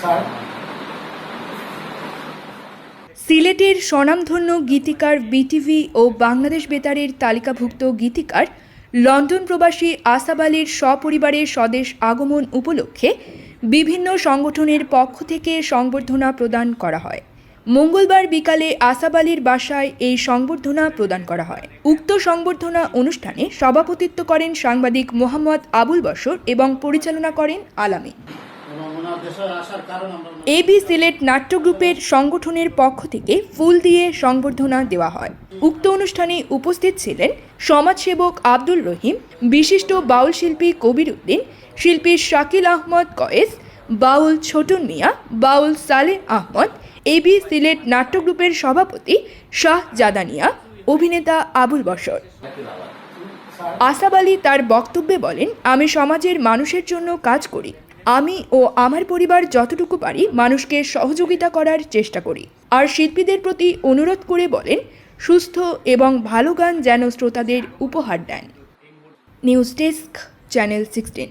Sir. সিলেটের স্বনামধন্য গীতিকার বিটিভি ও বাংলাদেশ বেতারের তালিকাভুক্ত গীতিকার লন্ডন প্রবাসী আসাব আলীর সপরিবারের স্বদেশ আগমন উপলক্ষে বিভিন্ন সংগঠনের পক্ষ থেকে সংবর্ধনা প্রদান করা হয়। মঙ্গলবার বিকালে আসাব আলীর বাসায় এই সংবর্ধনা প্রদান করা হয়। উক্ত সংবর্ধনা অনুষ্ঠানে সভাপতিত্ব করেন সাংবাদিক মোহাম্মদ আবুল বসর এবং পরিচালনা করেন আলামী। এবং সিলেট নাট্য গ্রুপের সংগঠনের পক্ষ থেকে ফুল দিয়ে সংবর্ধনা দেওয়া হয়। উক্ত অনুষ্ঠানে উপস্থিত ছিলেন সমাজসেবক আব্দুল রহিম, বিশিষ্ট বাউল শিল্পী কবির উদ্দিন শিল্পী শাকিল আহমদ কয়েস, বাউল ছোটন মিয়া, বাউল সালেহ আহমদ এবি সিলেট নাট্য গ্রুপের সভাপতি শাহ জাদানিয়া, অভিনেতা আবুল বসর আসাব আলী তার বক্তব্যে বলেন, আমি সমাজের মানুষের জন্য কাজ করি। আমি ও আমার পরিবার যতটুকু পারি মানুষকে সহযোগিতা করার চেষ্টা করি। আর শিল্পীদের প্রতি অনুরোধ করে বলেন, সুস্থ এবং ভালো গান যেন শ্রোতাদের উপহার দেন। News desk, channel sixteen.